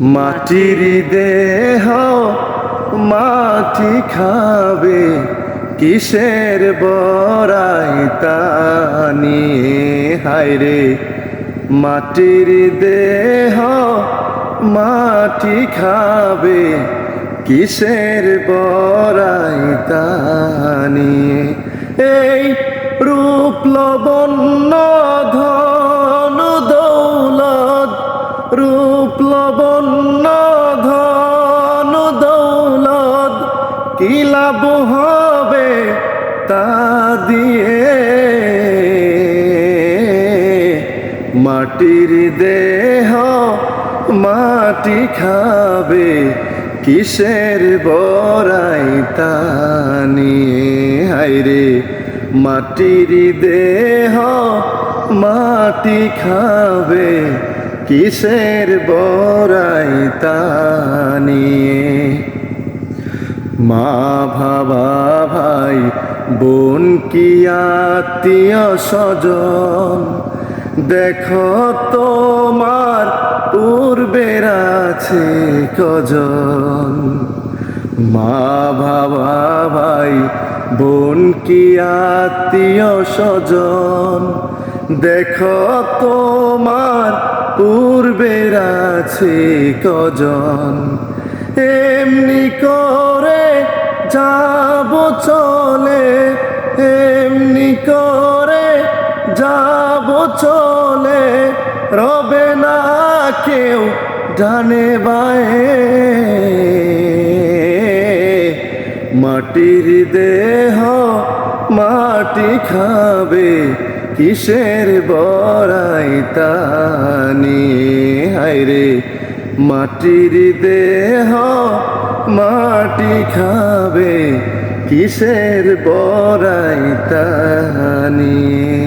মাটির দেহ মাটি খাবে কিসের বড়াই তা নিয়ে? হায়রে মাটির দেহ মাটি খাবে কিসের বড়াই তা নিয়ে? এই রূপ লবণ্য রূপ লবণ্য ধন দৌলত, কি লাভ হবে তা দিয়ে? মাটির দেহ মাটি খাবে, কিসের বড়াই তা হায়রে মাটির দেহ মাটি খাবে কিসের বরাই তা নিয়ে? মা ভাবা ভাই, বোন কি আত্মীয় স্বজন? দেখো তোমার পূর্বের আছে কজন? মা বাবা ভাই, বোন কি আত্মীয় স্বজন? দেখো তোমার পূর্বের আছে কজন। এমনি করে যাব চলে, এমনি করে যাব চলে। রবে না কেউ জানে বায়ে। মাটির দেহ মাটি খাবে কিসের বড়াই তানি হাইরে মাটির দেহ মাটি খাবে কিসের বড়াই তা নিয়ে?